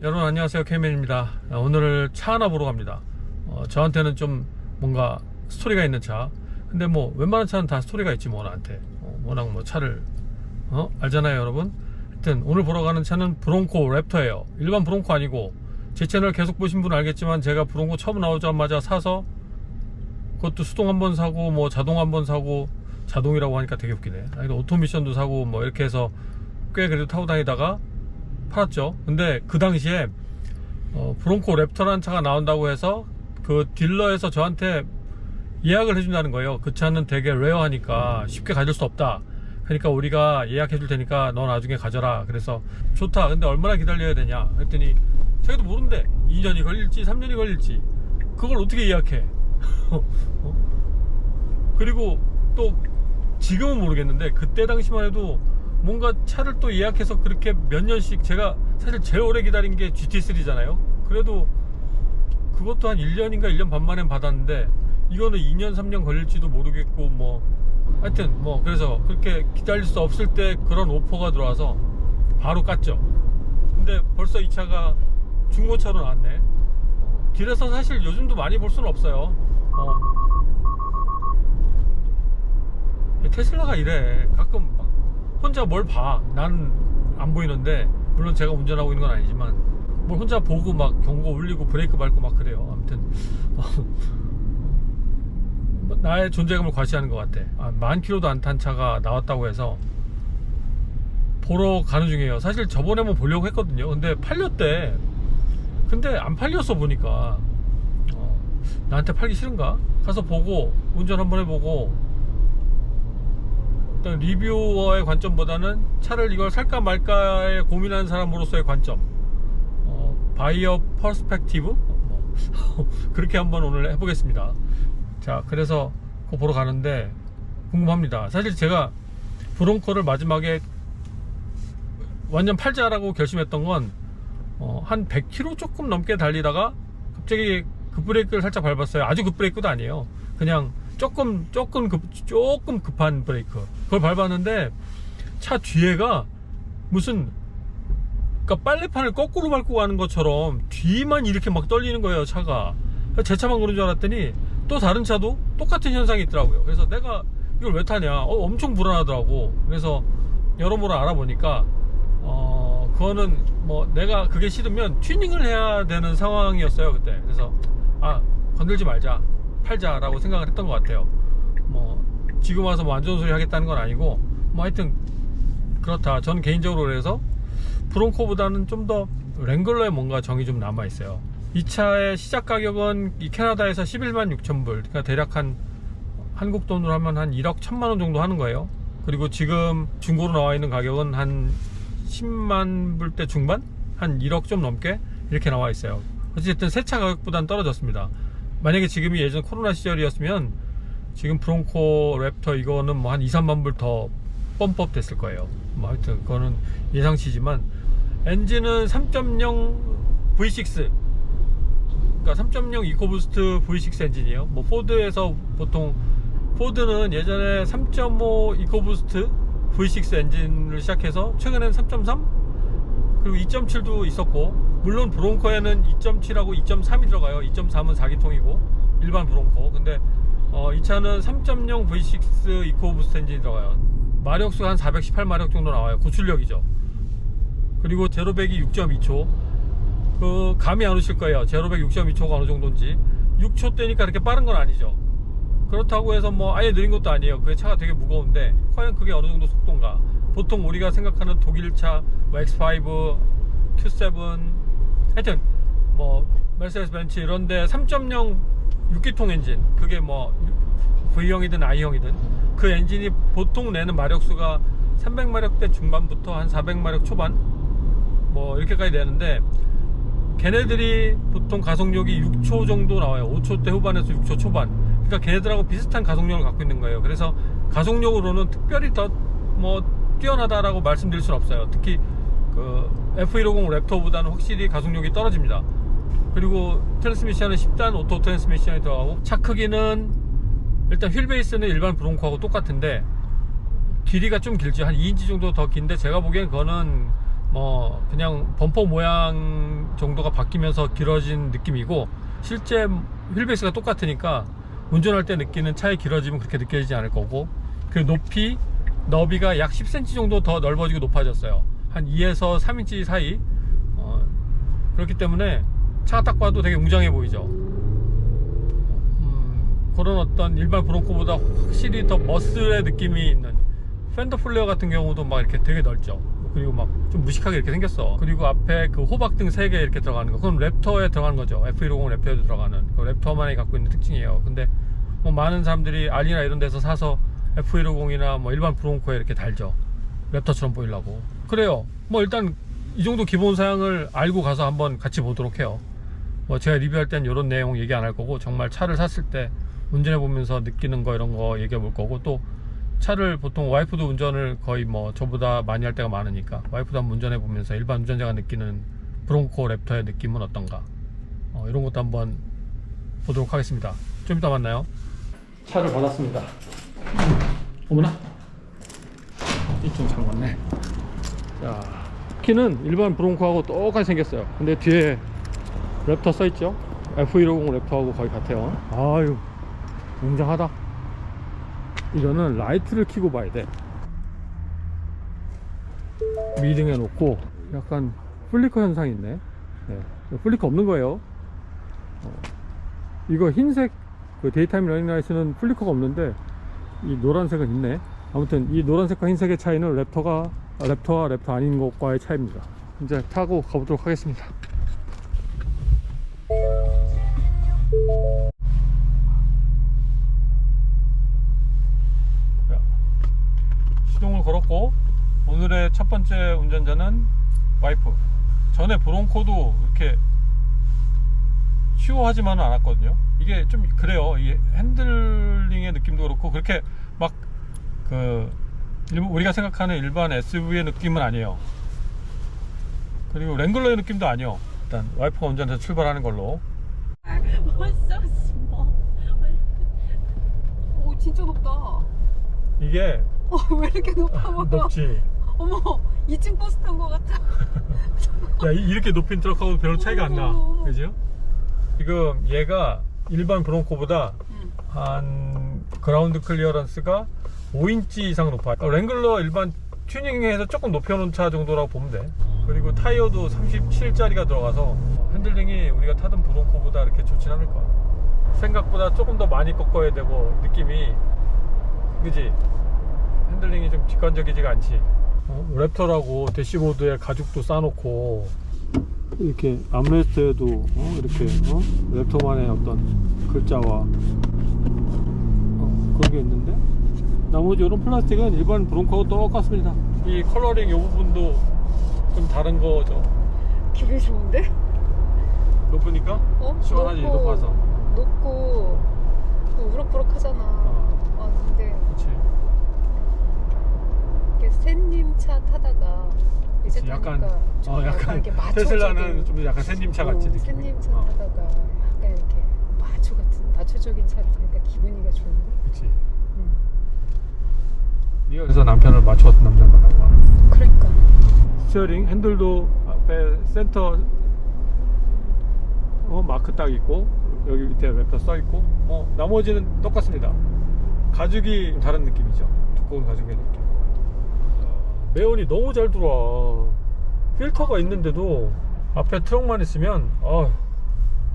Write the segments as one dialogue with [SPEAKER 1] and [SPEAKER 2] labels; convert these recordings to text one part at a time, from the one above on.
[SPEAKER 1] 여러분 안녕하세요. 케이맨입니다. 오늘 차 하나 보러 갑니다. 어, 저한테는 좀 뭔가 스토리가 있는 차. 근데 뭐 웬만한 차는 다 스토리가 있지 뭐 나한테. 어, 워낙 뭐 차를 어? 알잖아요 여러분. 하여튼 오늘 보러 가는 차는 브롱코 랩터예요. 일반 브롱코 아니고 제 채널 계속 보신 분은 알겠지만 제가 브롱코 처음 나오자마자 사서 그것도 수동 한 번 사고 뭐 자동 한 번 사고 자동이라고 하니까 되게 웃기네. 아니 오토미션도 사고 뭐 이렇게 해서 꽤 그래도 타고 다니다가 팔았죠. 근데 그 당시에 어, 브롱코 랩터라는 차가 나온다고 해서 그 딜러에서 저한테 예약을 해준다는 거예요. 그 차는 되게 레어하니까 쉽게 가질 수 없다. 그러니까 우리가 예약해 줄 테니까 너 나중에 가져라. 그래서 좋다. 근데 얼마나 기다려야 되냐? 했더니 자기도 모른대. 2년이 걸릴지 3년이 걸릴지 그걸 어떻게 예약해? 어? 그리고 또 지금은 모르겠는데 그때 당시만 해도 뭔가 차를 또 예약해서 그렇게 몇 년씩 제가 사실 제일 오래 기다린 게 GT3잖아요. 그래도 그것도 한 1년인가 1년 반 만에 받았는데 이거는 2년 3년 걸릴지도 모르겠고 뭐 하여튼 뭐 그래서 그렇게 기다릴 수 없을 때 그런 오퍼가 들어와서 바로 깠죠. 근데 벌써 이 차가 중고차로 나왔네. 길에서 사실 요즘도 많이 볼 수는 없어요. 어. 테슬라가 이래. 가끔 막 혼자 뭘 봐. 난안 보이는데 물론 제가 운전하고 있는 건 아니지만 뭘 혼자 보고 막 경고 울리고 브레이크 밟고 막 그래요. 아무튼 뭐 나의 존재감을 과시하는 것 같아. 아, 만 킬로도 안 탄 차가 나왔다고 해서 보러 가는 중이에요. 사실 저번에만 보려고 했거든요. 근데 팔렸대. 근데 안 팔렸어 보니까 어, 나한테 팔기 싫은가? 가서 보고 운전 한번 해보고 일단 리뷰어의 관점보다는 차를 이걸 살까 말까에 고민하는 사람으로서의 관점. 어, 바이어 퍼스펙티브 뭐, 그렇게 한번 오늘 해보겠습니다. 자 그래서 그거 보러 가는데 궁금합니다. 사실 제가 브롱코를 마지막에 완전 팔자라고 결심했던 건 어, 한 100km 조금 넘게 달리다가 갑자기 급브레이크를 살짝 밟았어요. 아주 급브레이크도 아니에요. 그냥 조금 조금 급 조금 급한 브레이크. 그걸 밟았는데 차 뒤에가 무슨 그러니까 빨래판을 거꾸로 밟고 가는 것처럼 뒤만 이렇게 막 떨리는 거예요 차가. 제 차만 그런 줄 알았더니 또 다른 차도 똑같은 현상이 있더라고요. 그래서 내가 이걸 왜 타냐? 어, 엄청 불안하더라고. 그래서 여러모로 알아보니까 어 그거는 뭐 내가 그게 싫으면 튜닝을 해야 되는 상황이었어요 그때. 그래서 아 건들지 말자 팔자라고 생각을 했던 것 같아요. 뭐 지금 와서 뭐 안 좋은 소리 하겠다는 건 아니고 뭐 하여튼 그렇다. 저는 개인적으로 그래서 브론코보다는 좀 더 랭글러에 뭔가 정이 좀 남아 있어요. 이 차의 시작 가격은 이 캐나다에서 11만 6천 불, 그러니까 대략 한 한국 돈으로 하면 한 1억 1천만 원 정도 하는 거예요. 그리고 지금 중고로 나와 있는 가격은 한 10만 불대 중반, 한 1억 좀 넘게 이렇게 나와 있어요. 어쨌든 새 차 가격보다는 떨어졌습니다. 만약에 지금이 예전 코로나 시절이었으면 지금 브롱코 랩터 이거는 뭐 한 2, 3만 불더 펌법 됐을 거예요. 뭐 하여튼 그거는 예상치지만 엔진은 3.0 V6 그러니까 3.0 이코부스트 V6 엔진이에요. 뭐 포드에서 보통 포드는 예전에 3.5 이코부스트 V6 엔진을 시작해서 최근에는 3.3 그리고 2.7도 있었고 물론 브롱코에는 2.7하고 2.3이 들어가요. 2.3은 4기통이고 일반 브롱코 근데 어, 이 차는 3.0 V6 이코부스트 엔진이 들어가요. 마력수 한 418마력 정도 나와요. 고출력이죠. 그리고 제로백이 6.2초. 그 감이 안 오실 거예요. 제로백 6.2초가 어느 정도인지. 6초 대니까 그렇게 빠른 건 아니죠. 그렇다고 해서 뭐 아예 느린 것도 아니에요. 그 차가 되게 무거운데 과연 그게 어느 정도 속도인가? 보통 우리가 생각하는 독일차 뭐 X5 Q7 하여튼 뭐 메르세데스 벤츠 이런데 3.0 6기통 엔진 그게 뭐 V형이든 I형이든 그 엔진이 보통 내는 마력수가 300마력대 중반부터 한 400마력 초반 뭐 이렇게까지 내는데 걔네들이 보통 가속력이 6초 정도 나와요. 5초대 후반에서 6초 초반. 그러니까 걔네들하고 비슷한 가속력을 갖고 있는 거예요. 그래서 가속력으로는 특별히 더 뭐 뛰어나다라고 말씀드릴 수는 없어요. 특히 그 F150 랩터보다는 확실히 가속력이 떨어집니다. 그리고 트랜스미션은 10단 오토 트랜스미션이 들어가고 차 크기는 일단 휠 베이스는 일반 브롱코하고 똑같은데 길이가 좀 길죠. 한 2인치 정도 더 긴데 제가 보기엔 그거는 뭐 그냥 범퍼 모양 정도가 바뀌면서 길어진 느낌이고 실제 휠 베이스가 똑같으니까 운전할 때 느끼는 차의 길어짐은 그렇게 느껴지지 않을 거고 그 높이 너비가 약 10cm 정도 더 넓어지고 높아졌어요 한 2에서 3인치 사이. 어, 그렇기 때문에 차가 딱 봐도 되게 웅장해 보이죠? 음, 그런 어떤 일반 브론코보다 확실히 더 머슬의 느낌이 있는 팬더 플레어 같은 경우도 막 이렇게 되게 넓죠? 그리고 막 좀 무식하게 이렇게 생겼어. 그리고 앞에 그 호박등 3개 이렇게 들어가는 거. 그건 랩터에 들어가는 거죠. F150 랩터에도 들어가는 그 랩터만이 갖고 있는 특징이에요. 근데 뭐 많은 사람들이 알리나 이런 데서 사서 F150이나 뭐 일반 브론코에 이렇게 달죠. 랩터처럼 보이려고 그래요. 뭐 일단 이 정도 기본 사양을 알고 가서 한번 같이 보도록 해요. 뭐 제가 리뷰할 땐 이런 내용 얘기 안 할 거고 정말 차를 샀을 때 운전해 보면서 느끼는 거 이런 거 얘기해 볼 거고 또 차를 보통 와이프도 운전을 거의 뭐 저보다 많이 할 때가 많으니까 와이프도 한번 운전해 보면서 일반 운전자가 느끼는 브론코 랩터의 느낌은 어떤가. 어, 이런 것도 한번 보도록 하겠습니다. 좀 이따 만나요. 차를 받았습니다. 어머나. 이쪽 잘 왔네 자 키는 일반 브론코하고 똑같이 생겼어요. 근데 뒤에 랩터 써있죠? F150 랩터하고 거의 같아요. 아유 웅장하다. 이거는 라이트를 켜고 봐야 돼. 미등해 놓고 약간 플리커 현상이 있네. 네. 플리커 없는 거예요. 어, 이거 흰색 그 데이타임 러닝 라이트는 플리커가 없는데 이 노란색은 있네. 아무튼 이 노란색과 흰색의 차이는 랩터가 아, 랩터와 랩터 아닌 것과의 차이입니다. 이제 타고 가보도록 하겠습니다. 자, 시동을 걸었고 오늘의 첫 번째 운전자는 와이프. 전에 브론코도 이렇게 쉬워하지만은 않았거든요. 이게 좀 그래요. 이 핸들링의 느낌도 그렇고 그렇게 막그 우리가 생각하는 일반 SUV의 느낌은 아니에요 그리고 랭글러의 느낌도 아니에요 일단 와이프가 운전해서 출발하는 걸로?
[SPEAKER 2] 오 진짜 높다.
[SPEAKER 1] 이게
[SPEAKER 2] 어, 왜 이렇게 높아 보여?
[SPEAKER 1] 높지
[SPEAKER 2] 어머 2층 버스 탄것 같아.
[SPEAKER 1] 야 이- 이렇게 높인 트럭하고 별로 차이가 안나
[SPEAKER 2] 어머.
[SPEAKER 1] 그죠? 지금 얘가 일반 브론코보다
[SPEAKER 2] 응.
[SPEAKER 1] 한 그라운드 클리어런스가 5인치 이상 높아요. 어, 랭글러 일반 튜닝해서 조금 높여놓은 차 정도라고 보면 돼. 그리고 타이어도 37짜리가 들어가서 핸들링이 우리가 타던 브론코보다 이렇게 좋진 않을 거야 생각보다 조금 더 많이 꺾어야 되고 느낌이 그지? 핸들링이 좀 직관적이지가 않지. 어, 랩터라고 대시보드에 가죽도 싸놓고 이렇게 암레스트에도 어, 이렇게 어? 랩터만의 어떤 글자와 어, 그런 게 있는데 나머지 이런 플라스틱은 일반 브론코하고 똑같습니다 이 컬러링 이 부분도 좀 다른 거죠
[SPEAKER 2] 기분이 좋은데?
[SPEAKER 1] 높으니까
[SPEAKER 2] 어?
[SPEAKER 1] 시원하지
[SPEAKER 2] 높고,
[SPEAKER 1] 높아서
[SPEAKER 2] 높고 또 우럭부럭 하잖아.
[SPEAKER 1] 어,
[SPEAKER 2] 아 근데
[SPEAKER 1] 그렇지
[SPEAKER 2] 이렇게 샌님 차 타다가 이제
[SPEAKER 1] 그치, 약간
[SPEAKER 2] 좀
[SPEAKER 1] 어, 약간
[SPEAKER 2] 이렇게 마초
[SPEAKER 1] 테슬라는 좀 약간 샌님 차 같이 느낌이
[SPEAKER 2] 샌님 차
[SPEAKER 1] 어,
[SPEAKER 2] 타다가 약간 이렇게 마초 같은 마초적인 차를 타니까 기분이가 좋은데.
[SPEAKER 1] 그치
[SPEAKER 2] 응.
[SPEAKER 1] 네가 그래서 남편을 맞춰 왔던 남자를 거야
[SPEAKER 2] 그러니까.
[SPEAKER 1] 스티어링 핸들도 앞에 센터 어, 마크 딱 있고 여기 밑에 랩터 써 있고 어, 나머지는 똑같습니다. 가죽이 다른 느낌이죠. 두꺼운 가죽의 느낌. 어, 매연이 너무 잘 들어와. 필터가 있는데도 앞에 트럭만 있으면 어,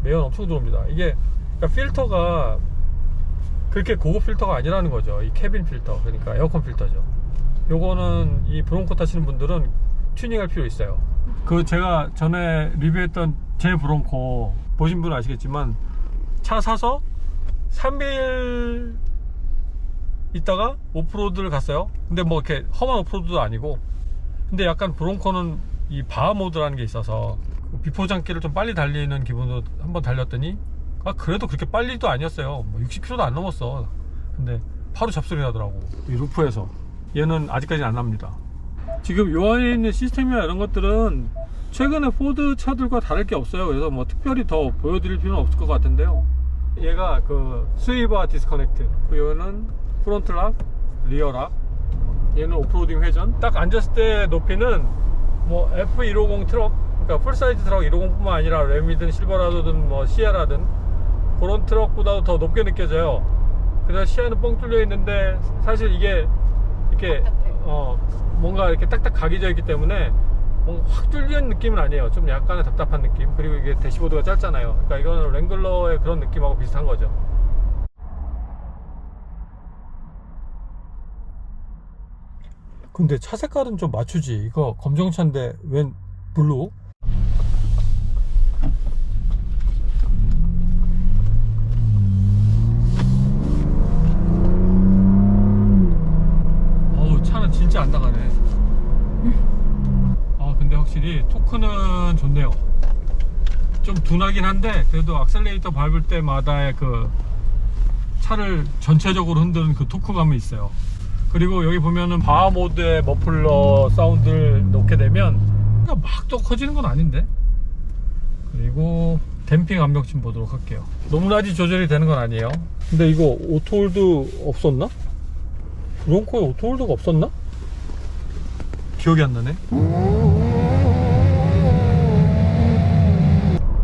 [SPEAKER 1] 매연 엄청 들어옵니다. 이게 그러니까 필터가 그렇게 고급 필터가 아니라는 거죠 이 캐빈 필터 그러니까 에어컨 필터죠 요거는 이 브론코 타시는 분들은 튜닝할 필요 있어요. 그 제가 전에 리뷰했던 제 브론코 보신 분은 아시겠지만 차 사서 3일 있다가 오프로드를 갔어요. 근데 뭐 이렇게 험한 오프로드도 아니고 근데 약간 브론코는 이 바하 모드라는 게 있어서 그 비포장기를 좀 빨리 달리는 기분으로 한번 달렸더니 아 그래도 그렇게 빨리도 아니었어요. 뭐 60km도 안 넘었어. 근데 바로 잡소리 나더라고. 이 루프에서. 얘는 아직까지는 안 납니다. 지금 요 안에 있는 시스템이나 이런 것들은 최근에 포드 차들과 다를 게 없어요. 그래서 뭐 특별히 더 보여드릴 필요는 없을 것 같은데요. 얘가 그 스위바 디스커넥트. 그 얘는 프론트 락, 리어 락. 얘는 오프로딩 회전. 딱 앉았을 때 높이는 뭐 F150 트럭 그러니까 풀사이즈 트럭 150뿐만 아니라 램이든 실버라도든 뭐 시아라든 그런 트럭보다도 더 높게 느껴져요. 그래서 시야는 뻥 뚫려 있는데 사실 이게 이렇게. 어 뭔가 이렇게 딱딱 각이져 있기 때문에 뭔가 확 뚫리는 느낌은 아니에요. 좀 약간의 답답한 느낌. 그리고 이게 대시보드가 짧잖아요. 그러니까 이거는 랭글러의 그런 느낌하고 비슷한 거죠. 근데 차 색깔은 좀 맞추지. 이거 검정차인데 웬 블루? 어우 차는 진짜 안 나가네. 아 근데 확실히 토크는 좋네요. 좀 둔하긴 한데 그래도 악셀레이터 밟을 때마다의 그 차를 전체적으로 흔드는 그 토크감이 있어요. 그리고 여기 보면은 바하 모드의 머플러 사운드를 넣게 되면 막 또 커지는 건 아닌데. 그리고 댐핑 압력 좀 보도록 할게요. 높낮이 조절이 되는 건 아니에요. 근데 이거 오토홀드 없었나? 브론코에 오토홀드가 없었나? 기억이 안 나네.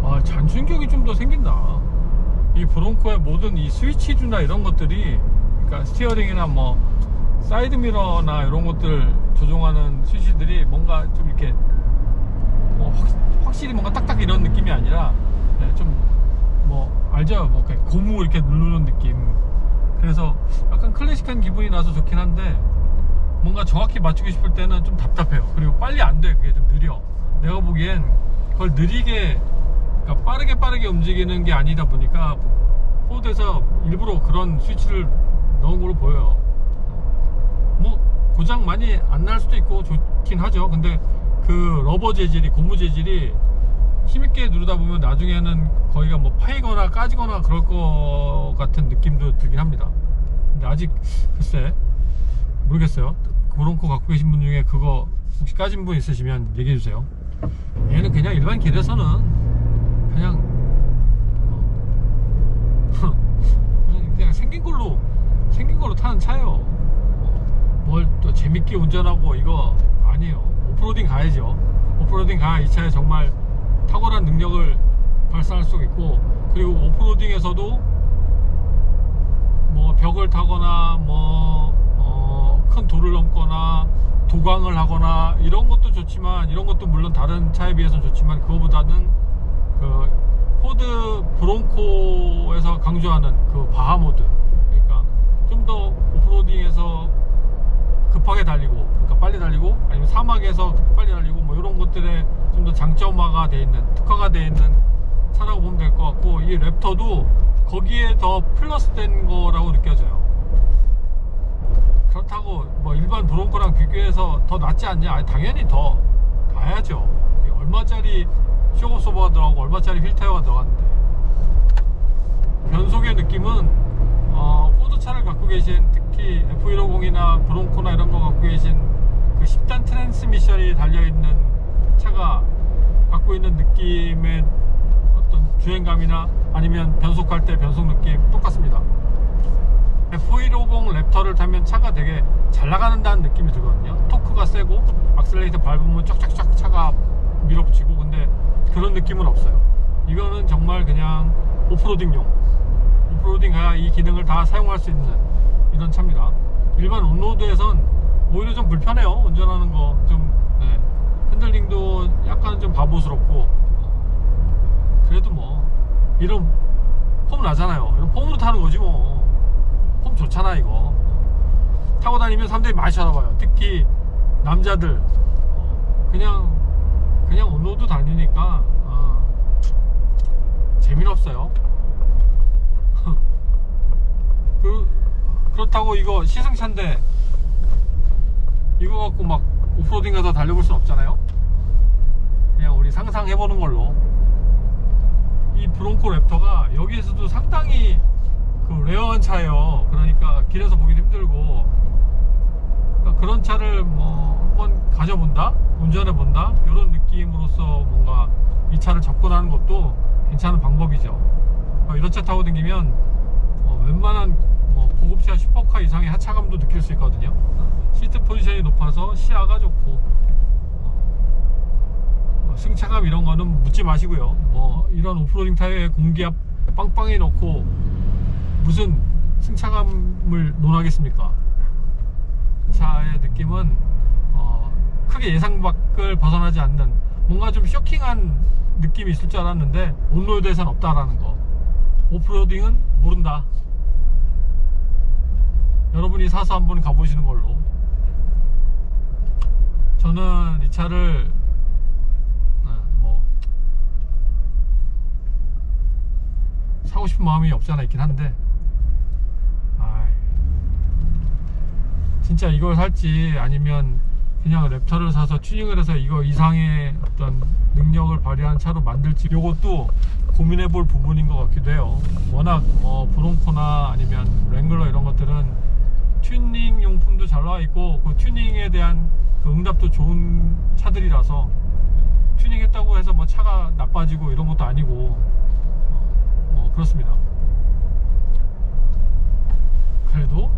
[SPEAKER 1] 아, 잔충격이 좀 더 생긴다. 이 브론코의 모든 이 스위치주나 이런 것들이, 그러니까 스티어링이나 뭐, 사이드미러나 이런 것들 조종하는 스위치들이 뭔가 좀 이렇게, 뭐 확, 확실히 뭔가 딱딱 이런 느낌이 아니라, 네, 좀, 뭐, 알죠? 뭐, 이렇게 고무 이렇게 누르는 느낌. 그래서 약간 클래식한 기분이 나서 좋긴 한데, 뭔가 정확히 맞추고 싶을 때는 좀 답답해요. 그리고 빨리 안 돼. 그게 좀 느려. 내가 보기엔 그걸 느리게, 빠르게 움직이는 게 아니다 보니까 포드에서 일부러 그런 스위치를 넣은 걸로 보여요. 뭐 고장 많이 안 날 수도 있고 좋긴 하죠. 근데 그 러버 재질이 고무 재질이 힘있게 누르다 보면 나중에는 거기가 뭐 파이거나 까지거나 그럴 것 같은 느낌도 들긴 합니다. 근데 아직 글쎄 모르겠어요. 브론코 갖고 계신 분 중에 그거 혹시 까진 분 있으시면 얘기해 주세요. 얘는 그냥 일반 길에서는 그냥 어, 그냥, 그냥 생긴 걸로 생긴 걸로 타는 차예요. 뭘 또 재밌게 운전하고 이거 아니에요. 오프로딩 가야죠. 오프로딩 가야 이 차에 정말 탁월한 능력을 발산할 수 있고 그리고 오프로딩에서도 뭐 벽을 타거나 뭐큰 돌을 넘거나 도광을 하거나 이런 것도 좋지만 이런 것도 물론 다른 차에 비해서는 좋지만 그거보다는 그 포드 브론코에서 강조하는 그 바하 모드 그러니까 좀 더 오프로딩에서 급하게 달리고 그러니까 빨리 달리고 아니면 사막에서 빨리 달리고 뭐 이런 것들에 좀 더 장점화가 돼 있는 특화가 돼 있는 차라고 보면 될 것 같고 이 랩터도 거기에 더 플러스 된 거라고 느껴져요. 그렇다고 뭐 일반 브론코랑 비교해서 더 낫지 않냐? 아니, 당연히 더 가야죠 얼마짜리 쇼크소버가 들어가고 얼마짜리 휠타이어가 들어갔는데. 변속의 느낌은 어, 포드차를 갖고 계신 특히 F150이나 브론코나 이런 거 갖고 계신 그 10단 트랜스미션이 달려있는 차가 갖고 있는 느낌의 어떤 주행감이나 아니면 변속할 때 변속 느낌 똑같습니다. F150 랩터를 타면 차가 되게 잘 나가는다는 느낌이 들거든요. 토크가 세고 악셀레이터 밟으면 쫙쫙쫙 차가 밀어붙이고 근데 그런 느낌은 없어요. 이거는 정말 그냥 오프로딩용 오프로딩 가야 이 기능을 다 사용할 수 있는 이런 차입니다. 일반 온로드에선 오히려 좀 불편해요. 운전하는 거좀 핸들링도 약간 좀 바보스럽고 그래도 뭐 이런 폼 나잖아요. 이런 폼으로 타는 거지 뭐. 폼 좋잖아 이거. 타고 다니면 사람들이 많이 쳐다봐요. 특히 남자들 그냥 그냥 온로드 다니니까 아, 재미는 없어요. 그 그렇다고 이거 시승차인데 이거 갖고 막 오프로딩 가서 달려볼 순 없잖아요. 그냥 우리 상상해보는 걸로 이 브론코 랩터가 여기에서도 상당히 그 레어한 차예요. 그러니까 길에서 보기 힘들고 그러니까 그런 차를 뭐 한번 가져본다, 운전해 본다 이런 느낌으로서 뭔가 이 차를 접근하는 것도 괜찮은 방법이죠. 어, 이런 차 타고 다니면 어, 웬만한 뭐 고급차 슈퍼카 이상의 하차감도 느낄 수 있거든요. 시트 포지션이 높아서 시야가 좋고 어, 어, 승차감 이런 거는 묻지 마시고요. 뭐 이런 오프로딩 타이어에 공기압 빵빵히 넣고 무슨 승차감을 논하겠습니까? 차의 느낌은 어, 크게 예상 밖을 벗어나지 않는 뭔가 좀 쇼킹한 느낌이 있을 줄 알았는데 온로드에선 없다라는 거. 오프로딩은 모른다. 여러분이 사서 한번 가보시는 걸로. 저는 이 차를 어, 뭐 사고 싶은 마음이 없지 않아 있긴 한데 진짜 이걸 살지 아니면 그냥 랩터를 사서 튜닝을 해서 이거 이상의 어떤 능력을 발휘한 차로 만들지 이것도 고민해 볼 부분인 것 같기도 해요 워낙 뭐 브론코나 아니면 랭글러 이런 것들은 튜닝 용품도 잘 나와 있고 그 튜닝에 대한 그 응답도 좋은 차들이라서 튜닝했다고 해서 뭐 차가 나빠지고 이런 것도 아니고 어, 뭐 그렇습니다. 그래도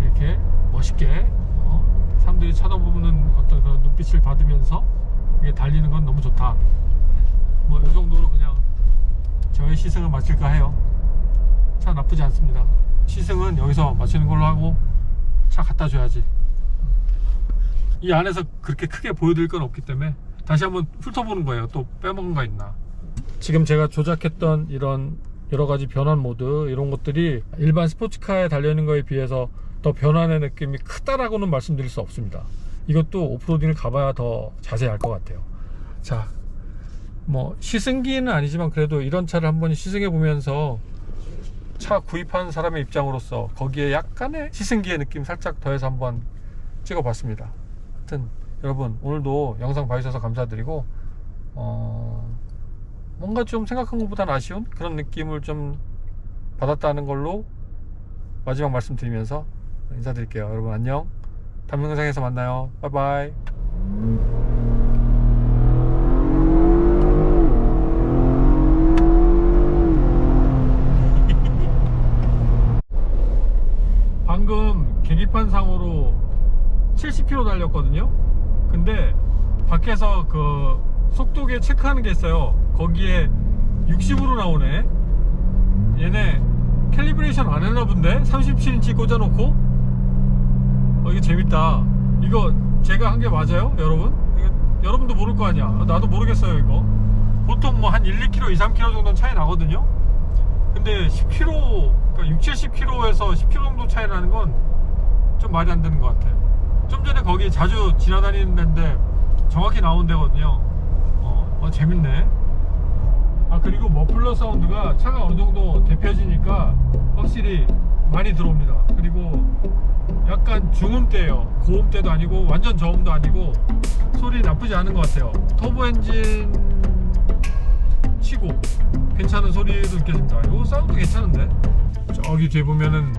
[SPEAKER 1] 이렇게 멋있게 어, 사람들이 쳐다보는 어떤 그런 눈빛을 받으면서 이게 달리는 건 너무 좋다. 뭐 이 정도로 그냥 저의 시승을 마칠까 해요. 차 나쁘지 않습니다. 시승은 여기서 마치는 걸로 하고 차 갖다 줘야지. 이 안에서 그렇게 크게 보여드릴 건 없기 때문에 다시 한번 훑어보는 거예요. 또 빼먹은 거 있나. 지금 제가 조작했던 이런 여러 가지 변환 모드 이런 것들이 일반 스포츠카에 달려있는 거에 비해서 더 변환의 느낌이 크다라고는 말씀드릴 수 없습니다. 이것도 오프로딩을 가봐야 더 자세히 알 것 같아요. 자, 뭐 시승기는 아니지만 그래도 이런 차를 한번 시승해 보면서 차 구입한 사람의 입장으로서 거기에 약간의 시승기의 느낌 살짝 더해서 한번 찍어 봤습니다. 하여튼 여러분 오늘도 영상 봐주셔서 감사드리고 어, 뭔가 좀 생각한 것보다는 아쉬운 그런 느낌을 좀 받았다는 걸로 마지막 말씀드리면서 인사드릴게요. 여러분 안녕. 다음 영상에서 만나요. 바이바이. 방금 계기판 상으로 70km 달렸거든요. 근데 밖에서 그 속도계 체크하는 게 있어요. 거기에 60으로 나오네. 얘네 캘리브레이션 안 했나 본데? 37인치 꽂아놓고? 어, 이거 재밌다. 이거 제가 한 게 맞아요? 여러분? 이거 여러분도 모를 거 아니야. 나도 모르겠어요, 이거. 보통 뭐 한 1, 2km, 2, 3km 정도는 차이 나거든요? 근데 10km, 그러니까 6, 70km에서 10km 정도 차이 나는 건 좀 말이 안 되는 것 같아. 좀 전에 거기 자주 지나다니는 데인데 정확히 나온 데거든요. 어, 어, 재밌네. 아 그리고 머플러 사운드가 차가 어느 정도 데펴지니까 확실히 많이 들어옵니다. 그리고 약간 중음대예요. 고음대도 아니고 완전 저음도 아니고 소리 나쁘지 않은 것 같아요. 터보 엔진 치고 괜찮은 소리도 느껴집니다. 이거 사운드 괜찮은데? 저기 뒤에 보면은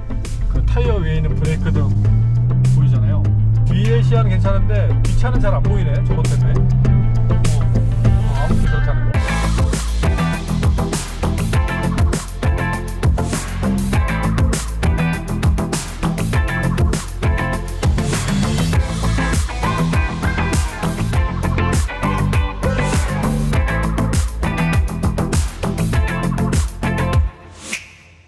[SPEAKER 1] 그 타이어 위에 있는 브레이크 등 보이잖아요. 뒤에 시야는 괜찮은데 뒷차는 잘 안 보이네. 저것 때문에.